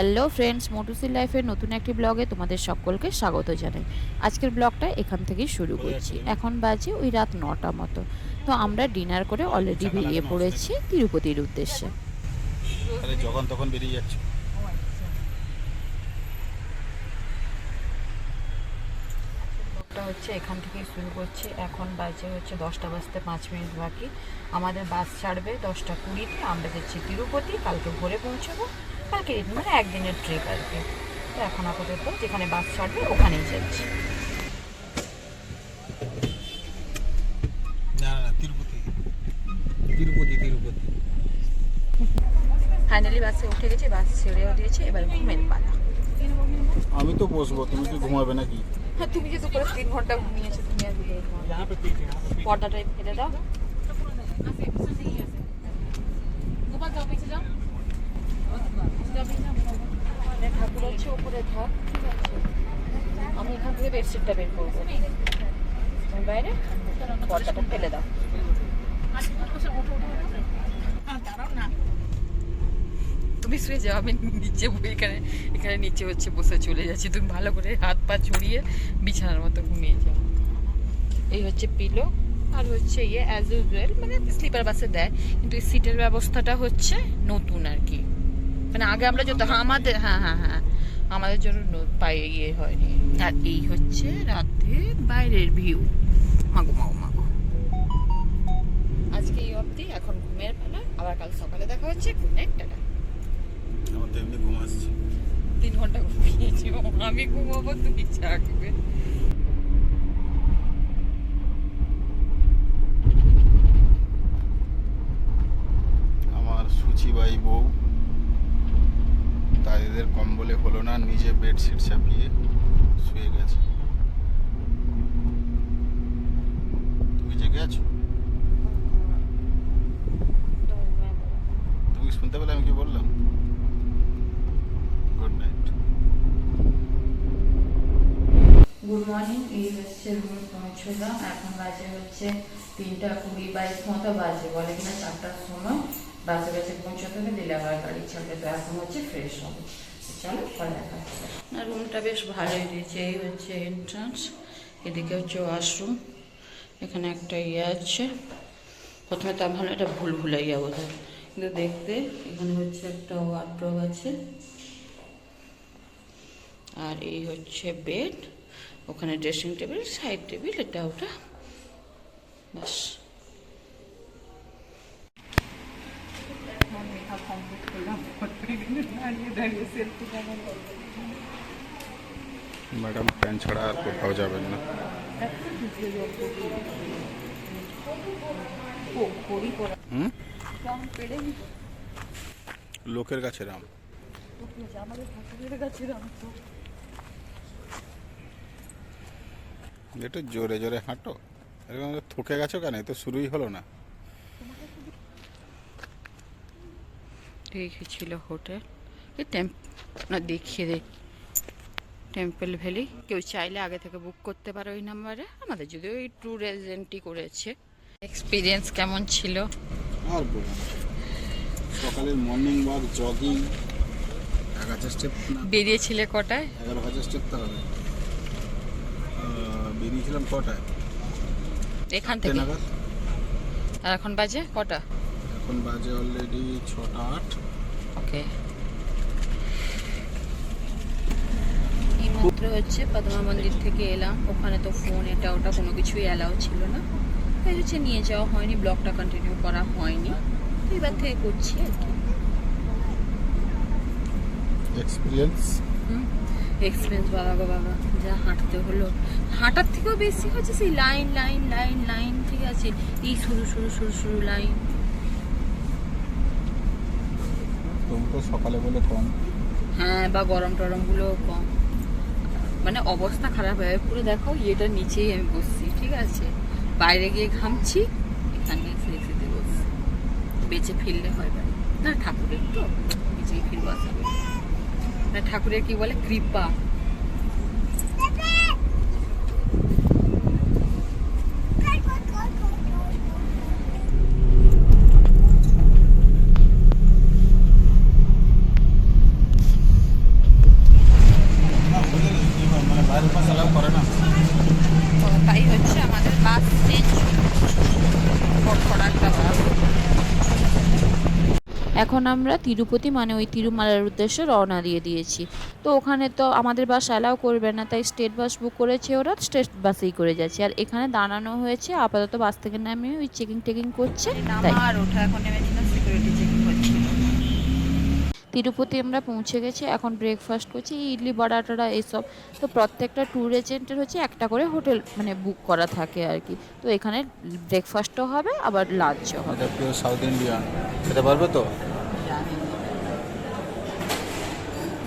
Hello friends মোটুসি লাইফের নতুন একটি ব্লগে তোমাদের সকলকে স্বাগত জানাই। আজকের ব্লগটা এখান থেকেই শুরু করছি। এখন বাজে ওই রাত নটা মতো। তো আমরা ডিনার করে অলরেডি বেরিয়ে পড়েছি তিরুপতির উদ্দেশ্যে। যখন তখন বেরিয়ে যাচ্ছে। হচ্ছে এখান থেকেই শুরু করছি। এখন বাজে হচ্ছে দশটা বাজতে পাঁচ মিনিট বাকি। আমাদের বাস ছাড়বে দশটা কুড়িতে। আমরা যাচ্ছি তিরুপতি কালকে ভোরে পৌঁছবো। কালকে মানে একদিনের ট্রিপ আর কি। তো এখন আপাতত যেখানে বাস ছাড়বে ওখানেই যাচ্ছি। না না তিরুপতি। তিরুপতি তিরুপতি। ফাইনালি বাসে উঠে গেছি বাস ছেড়েও দিয়েছে এবার ঘুমের পালা। আমি তো বসবো তুমি কি ঘুমাবে নাকি? হ্যাঁ তুমি যে দুপুরে তিন ঘণ্টা ঘুমিয়েছো তুমি আর। পর্দাটা ফেলে দাও অনেক ঠাকুর আছে উপরে থাক ঠিক আছে আমি এখান থেকে বেডশিটটা বের করব বাইরে পর্দাটা ফেলে দাও। তুমি শুয়ে যাও আমি নিচে এখানে এখানে নিচে হচ্ছে বসে চলে যাচ্ছি। তুমি ভালো করে হাত পা ছড়িয়ে বিছানার মতো ঘুমিয়ে যাও। এই হচ্ছে পিলো আর হচ্ছে ইয়ে অ্যাজ ইউজুয়াল মানে স্লিপার বাসে দেয়। কিন্তু এই সিটের ব্যবস্থাটা হচ্ছে নতুন আর কি। মানে আগে আমরা যত আমাদের হ্যাঁ হ্যাঁ হ্যাঁ। আমাদের জন্য ন- পায়ে ইয়ে হয়নি। আর এই হচ্ছে রাতে বাইরের ভিউ মাগো মাগো মাগো। আজকে এই অবধি এখন ঘুমের পালা। আবার কাল সকালে দেখা হচ্ছে গুড নাইট টাটা। আমার তো এমনি ঘুম আসছে। তিন ঘণ্টা ঘুমিয়েছি আমি ঘুমাবো তুমি জাগবে। বেডশিট চাপিয়ে শুয়ে গেছে। তুমি জেগে আছো? তুমি শুনতে পেলে আমি কি বললাম? গুড নাইট গুড মর্নিং হচ্ছে রুমে এখন বাজে হচ্ছে তিনটা কুড়ি বাইশ মতো বাজে। বলে কিনা চারটার সময় বাসে কাছে পৌঁছতে হবে, দিলে আবার গাড়ি ছাড়বে। তো এখন হচ্ছে ফ্রেশ হবে। চলো পরে দেখা হচ্ছে। না রুমটা বেশ ভালোই দিয়েছে এই হচ্ছে এন্ট্রান্স এদিকে হচ্ছে ওয়াশরুম এখানে একটা ইয়ে আছে। প্রথমে তো ভালো এটা ভুল ভুলাইয়া বোধ কিন্তু দেখতে এখানে হচ্ছে একটা ওয়ার্ড্রোব আছে। আর এই হচ্ছে বেড ওখানে ড্রেসিং টেবিল সাইড টেবিল এটা ওটা। বাস ম্যাডাম প্যান ছাড়া আর কোথাও যাবেন না লোকের কাছে রাম একটু জোরে জোরে হাঁটো এরকম থকে গেছো কেন তো শুরুই হলো না ছিল হোটেল। এই টেম্প না দেখিয়ে দে। টেম্পল ভ্যালি কেউ চাইলে আগে থেকে বুক করতে পারো ওই নাম্বারে আমাদের যদি ওই ট্যুর এজেন্টই করেছে। এক্সপিরিয়েন্স কেমন ছিল? আর বলুন সকালের মর্নিং ওয়াক জগিং স্টেপ বেরিয়েছিলে কটায়? এগারো হাজার স্টেপ তো হবে বেরিয়েছিলাম কটায়? এখান থেকে? আর এখন বাজে কটা? এখন বাজে অলরেডি ছটা আট। ওকে এইমাত্র হচ্ছে পদ্মা মন্দির থেকে এলাম। ওখানে তো ফোন এটা ওটা কোনো কিছুই অ্যালাউ ছিল না। তাই হচ্ছে নিয়ে যাওয়া হয়নি ব্লগটা কন্টিনিউ করা হয়নি। তো এবার থেকে করছি আর কি। এক্সপিরিয়েন্স এক্সপিরিয়েন্স বাবা গো বাবা যা হাঁটতে হলো। হাঁটার থেকেও বেশি হচ্ছে সেই লাইন লাইন লাইন লাইন ঠিক আছে। এই শুরু শুরু শুরু শুরু লাইন তুমি তো সকালে বলে কম। হ্যাঁ বা গরম টরমগুলো কম। মানে অবস্থা খারাপ হয়ে পুরো দেখো, ইয়েটা নিচেই আমি বসছি, ঠিক আছে? বাইরে গিয়ে ঘামছি, এখানে এসে বসছি। বেঁচে ফিরলে হয় বাড়ি না, ঠাকুরের তো বেঁচে ফিরবো আসা ঠাকুরের কি বলে? কৃপা। এখন আমরা তিরুপতি মানে ওই তিরুমালার উদ্দেশ্যে রওনা দিয়ে দিয়েছি। তো ওখানে তো আমাদের বাস অ্যালাউ করবে না তাই স্টেট বাস বুক করেছে ওরা স্টেট বাসেই করে যাচ্ছে। আর এখানে দাঁড়ানো হয়েছে আপাতত বাস থেকে নামিয়ে ওই চেকিং টেকিং করছে তাই। আর ওঠা এখন নেমেছিলাম সিকিউরিটি চেকিং হচ্ছিল। তিরুপতি আমরা পৌঁছে গেছি এখন ব্রেকফাস্ট করছি ইডলি বড়া টড়া এইসব তো প্রত্যেকটা ট্যুর এজেন্টের হচ্ছে একটা করে হোটেল মানে বুক করা থাকে আর কি। তো এখানে ব্রেকফাস্টও হবে আবার লাঞ্চও হবে। সাউথ ইন্ডিয়ান খেতে পারবে তো জানি না।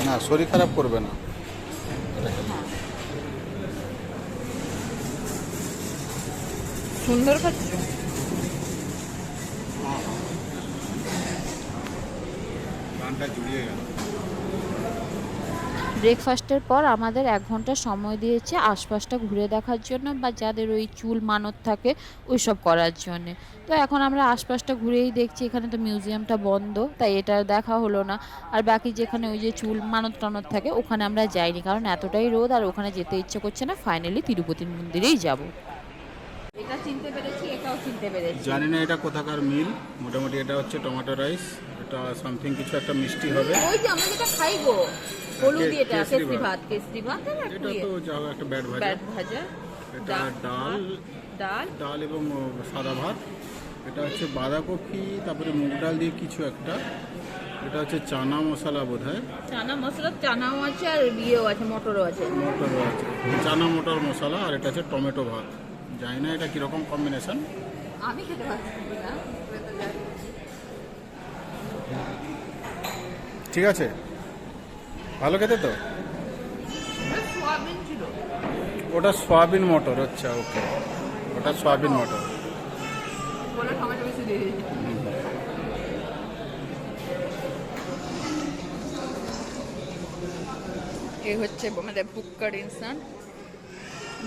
না শরীর খারাপ করবে না। সুন্দর খাচ্ছ? গানটা জুড়িয়ে গেল। ব্রেকফাস্টের পর আমাদের এক ঘণ্টা সময় দিয়েছে আশপাশটা ঘুরে দেখার জন্য বা যাদের ওই চুল মানত থাকে ওই সব করার জন্য। তো এখন আমরা আশপাশটা ঘুরেই দেখছি এখানে তো মিউজিয়ামটা বন্ধ তাই এটা দেখা হলো না। আর বাকি যেখানে ওই যে চুল মানত টানত থাকে ওখানে আমরা যাইনি কারণ এতটাই রোদ আর ওখানে যেতে ইচ্ছে করছে না। ফাইনালি তিরুপতি মন্দিরেই যাব। এটা চিনতে পেরেছি এটাও চিনতে পেরেছি। জানি না এটা কোথাকার মিল মোটামুটি এটা হচ্ছে টমেটো রাইস এটা সামথিং কিছু একটা মিষ্টি হবে। ওই যে আমরা যেটা খাই গো হলুদ এটা কেসরি ভাত। কেসরি ভাত আর একটু এটা তো যা হোক একটা ব্যাট ভাজা। ব্যাট ভাজা এটা ডাল ডাল। ডাল। এবং সাদা ভাত। এটা হচ্ছে বাঁধাকপি তারপরে মুগ ডাল দিয়ে কিছু একটা। এটা হচ্ছে চানা মশলা বোধ হয় চানা মশলা চানাও আছে আর ইয়েও আছে মটরও আছে। মটর আছে। চানা মটর মশলা আর এটা হচ্ছে টমেটো ভাত। জানি না এটা কীরকম কম্বিনেশন আমি খেতে পারছি না। ঠিক আছে? ভালো খেতে তো? ওটা সয়াবিন মটর আচ্ছা ওকে। ওটা সয়াবিন মটর। এই হচ্ছে আমাদের বুক্কার ইনসান।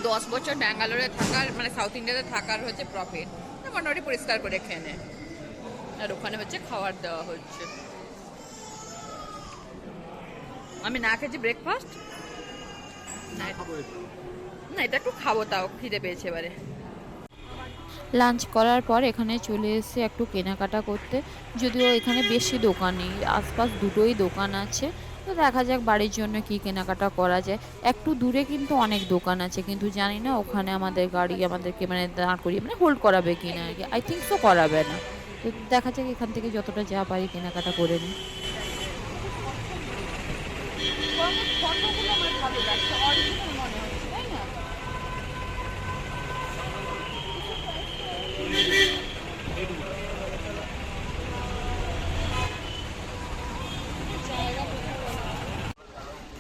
দশ বছর ব্যাঙ্গালোরে থাকার মানে সাউথ ইন্ডিয়াতে থাকার হচ্ছে প্রফিট মোটামুটি পরিষ্কার করে খেয়ে আর ওখানে হচ্ছে খাবার দেওয়া হচ্ছে। আমি না খেয়েছি ব্রেকফাস্ট না এটা একটু খাব তাও খিদে পেয়েছে এবারে। লাঞ্চ করার পর এখানে চলে এসে একটু কেনাকাটা করতে। যদিও এখানে বেশি দোকান নেই আশপাশ দুটোই দোকান আছে। তো দেখা যাক বাড়ির জন্য কি কেনাকাটা করা যায়। একটু দূরে কিন্তু অনেক দোকান আছে কিন্তু জানি না ওখানে আমাদের গাড়ি আমাদেরকে মানে দাঁড় করিয়ে মানে হোল্ড করাবে কিনা আর কি। আই থিঙ্ক তো করাবে না। তো দেখা যাক এখান থেকে যতটা যা পারি কেনাকাটা করে নিই।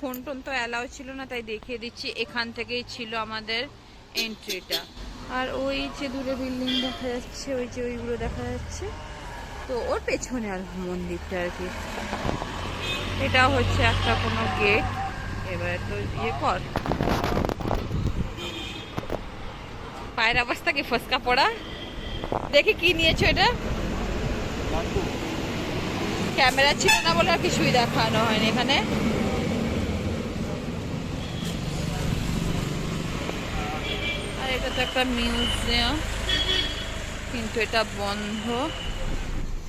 ফোন টোন তো অ্যালাউ ছিল না, তাই দেখিয়ে দিচ্ছি। এখান থেকেই ছিল আমাদের এন্ট্রিটা আর ওই যে দূরে বিল্ডিং দেখা যাচ্ছে, ওই যে ওইগুলো দেখা যাচ্ছে। তো ওর পেছনে আর মন্দিরটা আর কি। এটা হচ্ছে একটা কোনো গেট তো ইয়ে কর। পায়ের অবস্থা কি ফসকা পড়া? দেখি কি নিয়েছো এটা। ক্যামেরা ছিল না বলে আর কিছুই দেখানো হয়নি এখানে। আর এটা তো একটা মিউজিয়াম, কিন্তু এটা বন্ধ।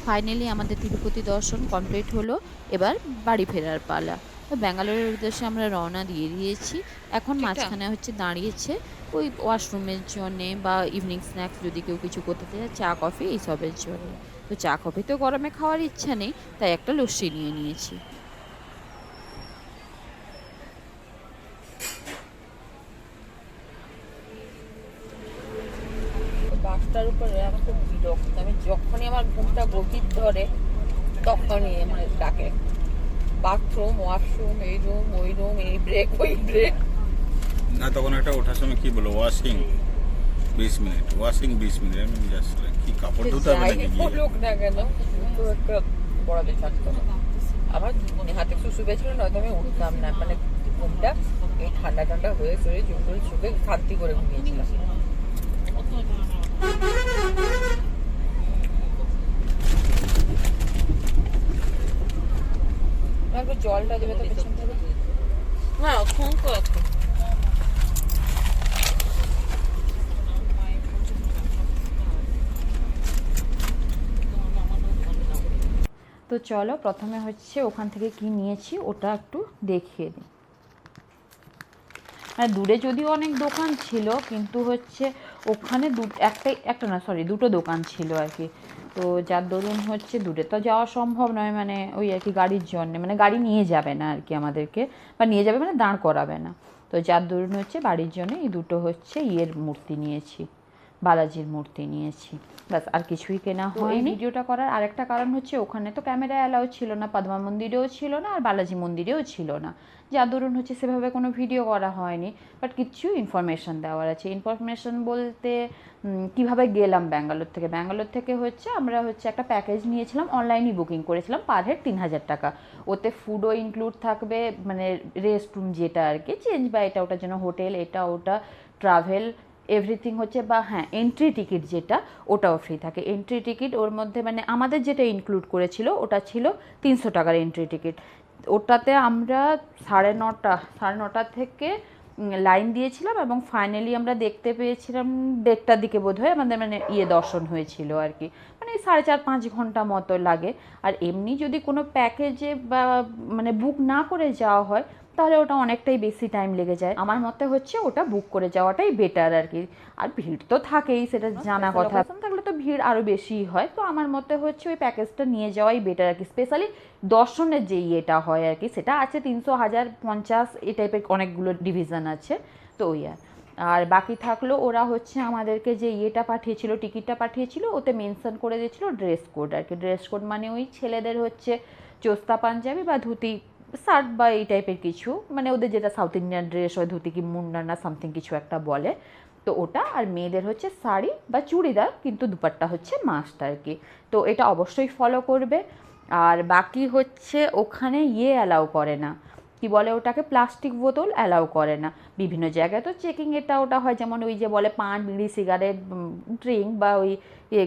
ফাইনালি আমাদের তিরুপতি দর্শন কমপ্লিট হলো। এবার বাড়ি ফেরার পালা। তো ব্যাঙ্গালোরের উদ্দেশ্যে আমরা রওনা দিয়ে দিয়েছি। এখন মাঝখানে হচ্ছে দাঁড়িয়েছে ওই ওয়াশরুমের জন্যে বা ইভিনিং স্ন্যাক্স যদি কেউ কিছু করতে চায় চা কফি এইসবের জন্য। তো চা কফি তো গরমে খাওয়ার ইচ্ছা নেই তাই একটা লস্যি নিয়ে নিয়েছি বাসটার উপরে আমার খুব বিরক্ত আমি যখনই আমার ঘুমটা গভীর ধরে তখনই আমার ডাকে বাথরুম ওয়াশরুম এই রুম ওই রুম এই ব্রেক ওই ব্রেক না তখন একটা ওঠার সময় কি বলো ওয়াশিং বিশ মিনিট ওয়াশিং বিশ মিনিট আমি জাস্ট কি কাপড় ধুতে হবে নাকি? বলুক না কেন তো একটা পড়াতে থাকতো আমার হাতে শুশু পেয়েছিল নয়তো আমি উঠতাম না। মানে ঘুমটা এই ঠান্ডা ঠান্ডা হয়ে শরীরে চুল শুকে শান্তি করে ঘুমিয়েছিলাম। একটু জলটা দেবে তো পেছন থেকে হ্যাঁ চলো প্রথমে হচ্ছে ওখান থেকে কি নিয়েছি ওটা একটু দেখিয়ে দিই। মানে দূরে যদিও অনেক দোকান ছিল কিন্তু হচ্ছে ওখানে দু একটাই একটা না সরি দুটো দোকান ছিল আর কি। তো যার দরুন হচ্ছে দূরে তো যাওয়া সম্ভব নয় মানে ওই আর কি গাড়ির জন্যে মানে গাড়ি নিয়ে যাবে না আর কি আমাদেরকে, বা নিয়ে যাবে মানে দাঁড় করাবে না। তো যার দরুন হচ্ছে বাড়ির জন্য এই দুটো হচ্ছে ইয়ের মূর্তি নিয়েছি। বালাজির মূর্তি নিয়েছি। ব্যাস আর কিছুই কেনা হয় ভিডিওটা করার আরেকটা কারণ হচ্ছে ওখানে তো ক্যামেরা অ্যালাউ ছিল না পদ্মা মন্দিরেও ছিল না আর বালাজি মন্দিরেও ছিল না। যার দরুন হচ্ছে সেভাবে কোনো ভিডিও করা হয়নি বাট কিছু ইনফরমেশন দেওয়ার আছে। ইনফরমেশন বলতে কীভাবে গেলাম ব্যাঙ্গালোর থেকে? ব্যাঙ্গালোর থেকে হচ্ছে আমরা হচ্ছে একটা প্যাকেজ নিয়েছিলাম অনলাইনই বুকিং করেছিলাম পার হেড তিন হাজার টাকা। ওতে ফুডও ইনক্লুড থাকবে মানে রেস্ট রুম যেটা আর কি চেঞ্জ বা এটা ওটার জন্য হোটেল এটা ওটা ট্রাভেল এভরিথিং হচ্ছে বা হ্যাঁ এন্ট্রি টিকিট যেটা, ওটাও ফ্রি থাকে। এন্ট্রি টিকিট ওর মধ্যে মানে আমাদের যেটা ইনক্লুড করেছিল, ওটা ছিল তিনশো টাকার এন্ট্রি টিকিট ওটাতে আমরা সাড়ে নটা সাড়ে নটা থেকে লাইন দিয়েছিলাম এবং ফাইনালি আমরা দেখতে পেয়েছিলাম দেড়টার দিকে বোধ হয় আমাদের মানে ইয়ে দর্শন হয়েছিল আর কি। মানে সাড়ে চার, পাঁচ ঘণ্টা মতো লাগে। আর এমনি যদি কোনো প্যাকেজে বা মানে বুক না করে যাওয়া হয় তাহলে ওটা অনেকটাই বেশি টাইম লেগে যায়। আমার মতে হচ্ছে ওটা বুক করে যাওয়াটাই বেটার আর কি আর ভিড় তো থাকেই সেটা জানা কথা। থাকলে তো ভিড় আরও বেশি হয়। তো আমার মতে হচ্ছে ওই প্যাকেজটা নিয়ে যাওয়াই বেটার আর কি স্পেশালি দর্শনের যে ইয়েটা হয় আর কি সেটা আছে তিনশো হাজার পঞ্চাশ এই টাইপের অনেকগুলো ডিভিশন আছে। তো ওই আর। আর বাকি থাকল ওরা হচ্ছে আমাদেরকে যে ইয়েটা পাঠিয়েছিল টিকিটটা পাঠিয়েছিল ওতে মেনশন করে দিয়েছিল ড্রেস কোড আর কি ড্রেস কোড মানে ওই ছেলেদের হচ্ছে চোস্তা পাঞ্জাবি বা ধুতি শার্ট বা এই টাইপের কিছু মানে ওদের যেটা সাউথ ইন্ডিয়ান ড্রেস হয়, ধুতি কি মুন্ডা না সামথিং কিছু একটা বলে, তো ওটা। আর মেয়েদের হচ্ছে শাড়ি বা চুড়িদার, কিন্তু দুপাট্টা হচ্ছে মাস্ট আর কি। তো এটা অবশ্যই ফলো করবে। আর বাকি হচ্ছে ওখানে ইয়ে অ্যালাউ করে না। কি বলে ওটাকে? প্লাস্টিক বোতল অ্যালাউ করে না। বিভিন্ন জায়গায় তো চেকিং এটা ওটা হয়, যেমন ওই যে বলে পান, বিড়ি সিগারেট ড্রিঙ্ক বা ওই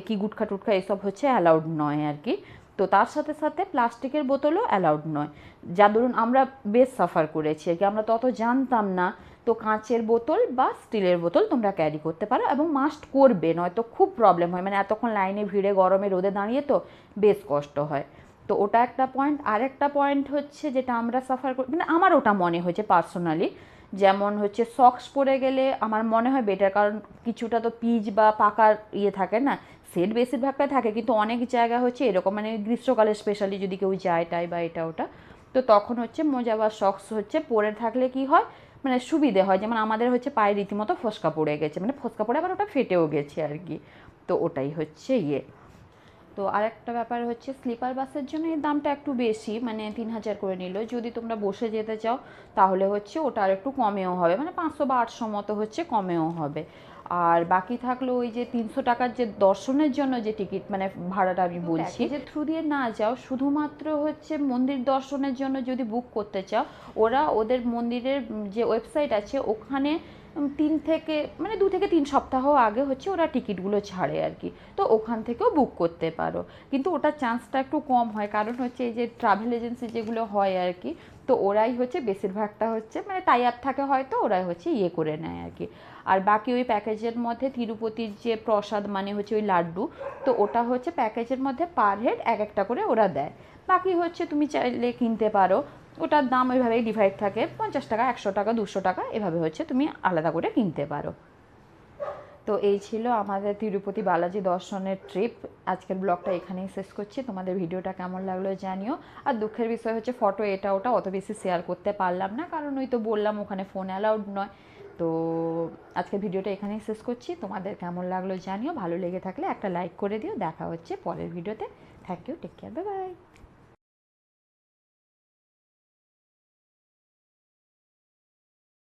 কি গুটখা টুটখা এসব হচ্ছে অ্যালাউড নয় আর কি। তো তার সাথে সাথে প্লাস্টিকের বোতলও অ্যালাউড নয়। যা ধরুন আমরা বেশ সাফার করেছি আর কি আমরা তত জানতাম না। তো কাঁচের বোতল বা স্টিলের বোতল তোমরা ক্যারি করতে পারো এবং মাস্ট করবে, নয়তো খুব প্রবলেম হয়। মানে এতক্ষণ লাইনে ভিড়ে, গরমে রোদে দাঁড়িয়ে তো বেশ কষ্ট হয়। তো ওটা একটা পয়েন্ট আর একটা পয়েন্ট হচ্ছে যেটা আমরা সাফার করি মানে আমার ওটা মনে হয়েছে পার্সোনালি যেমন হচ্ছে সক্স পরে গেলে আমার মনে হয় বেটার কারণ কিছুটা তো পিচ বা পাকার ইয়ে থাকে না? সেট বেশিরভাগটা থাকে, কিন্তু অনেক জায়গা হচ্ছে এরকম মানে গ্রীষ্মকালে স্পেশালি যদি কেউ যায় টাই বা এটা ওটা, তো তখন হচ্ছে মোজা বা সক্স হচ্ছে পরে থাকলে কি হয়? মানে সুবিধে হয়, যেমন আমাদের হচ্ছে পায়ে রীতিমতো ফসকা পড়ে গেছে মানে ফসকা পড়ে আবার ওটা ফেটেও গেছে আর কি, তো ওটাই হচ্ছে ইয়ে। তো আরেকটা ব্যাপার হচ্ছে স্লিপার বাসের জন্য এর দামটা একটু বেশি মানে তিন হাজার করে নিল। যদি তোমরা বসে যেতে চাও তাহলে হচ্ছে ওটা আর একটু কমেও হবে মানে পাঁচশো বা আটশো মতো হচ্ছে কমেও হবে। আর বাকি থাকল ওই যে তিনশো টাকার যে দর্শনের জন্য যে টিকিট মানে ভাড়াটা আমি বলছি যে থ্রু দিয়ে না যাও শুধুমাত্র হচ্ছে মন্দির দর্শনের জন্য যদি বুক করতে চাও ওরা ওদের মন্দিরের যে ওয়েবসাইট আছে ওখানে তিন থেকে মানে দু থেকে তিন সপ্তাহ আগে হচ্ছে ওরা টিকিটগুলো ছাড়ে আর কি। তো ওখান থেকেও বুক করতে পারো। কিন্তু ওটার চান্সটা একটু কম হয়। কারণ হচ্ছে এই যে ট্রাভেল এজেন্সি যেগুলো হয় আর কি, তো ওরাই হচ্ছে বেশিরভাগটা হচ্ছে মানে টাই আপ থাকে হয়তো, ওরাই হচ্ছে ইয়ে করে নেয় আর কি। আর বাকি ওই প্যাকেজের মধ্যে তিরুপতির যে প্রসাদ মানে হচ্ছে ওই লাড্ডু, তো ওটা হচ্ছে প্যাকেজের মধ্যে পার হেড এক একটা করে ওরা দেয়। বাকি হচ্ছে তুমি চাইলে কিনতে পারো। ওটার দাম ওইভাবেই ডিভাইড থাকে। পঞ্চাশ টাকা, একশো টাকা, দুশো টাকা, এভাবে হচ্ছে তুমি আলাদা করে কিনতে পারো। তো এই ছিল আমাদের তিরুপতি বালাজি দর্শনের ট্রিপ আজকের ব্লগটা এখানেই শেষ করছি। তোমাদের ভিডিওটা কেমন লাগল জানিও। আর দুঃখের বিষয় হচ্ছে ফটো এটা ওটা অত বেশি শেয়ার করতে পারলাম না, কারণ ওই তো বললাম ওখানে ফোন অ্যালাউড নয়। তো আজকের ভিডিওটা এখানেই শেষ করছি। তোমাদের কেমন লাগল জানিও। ভালো লেগে থাকলে একটা লাইক করে দিও। দেখা হচ্ছে পরের ভিডিওতে। Thank you take care bye bye